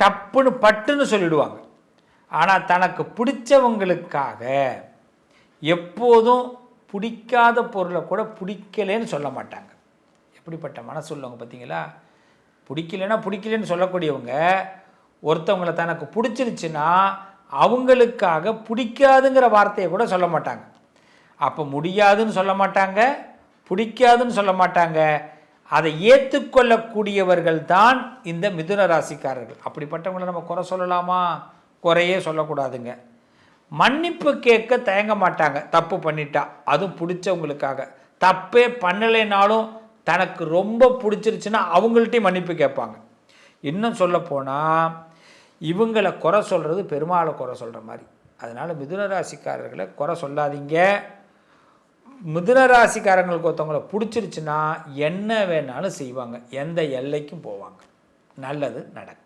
டப்புன்னு பட்டுன்னு சொல்லிடுவாங்க. ஆனால் தனக்கு பிடிச்சவங்களுக்காக எப்போதும் பிடிக்காத பொருளை கூட பிடிக்கலேன்னு சொல்ல மாட்டாங்க. எப்படிப்பட்ட மனசு உள்ளவங்க பார்த்தீங்களா? பிடிக்கலன்னா பிடிக்கலன்னு சொல்லக்கூடியவங்க ஒருத்தவங்களை தனக்கு பிடிச்சிருச்சுன்னா அவங்களுக்காக பிடிக்காதுங்கிற வார்த்தையை கூட சொல்ல மாட்டாங்க. அப்போ முடியாதுன்னு சொல்ல மாட்டாங்க பிடிக்காதுன்னு சொல்ல மாட்டாங்க. அதை ஏற்றுக்கொள்ளக்கூடியவர்கள் தான் இந்த மிதுன ராசிக்காரர்கள். அப்படிப்பட்டவங்களை நம்ம குறை சொல்லலாமா? குறையே சொல்லக்கூடாதுங்க. மன்னிப்பு கேட்க தயங்க மாட்டாங்க. தப்பு பண்ணிட்டா. அதுவும் பிடிச்சவங்களுக்காக. தப்பே பண்ணலைனாலும் தனக்கு ரொம்ப பிடிச்சிருச்சுன்னா அவங்கள்ட்டையும் மன்னிப்பு கேட்பாங்க. இன்னும் சொல்லப்போனால் இவங்களை குறை சொல்கிறது பெருமாளை குறை சொல்கிற மாதிரி. அதனால் மிதுன ராசிக்காரர்களை குறை சொல்லாதீங்க. மிதுனராசிக்காரங்களுக்கு ஒருத்தவங்களை பிடிச்சிருச்சுன்னா என்ன வேணாலும் செய்வாங்க. எந்த எல்லைக்கும் போவாங்க. நல்லது நடக்கும்.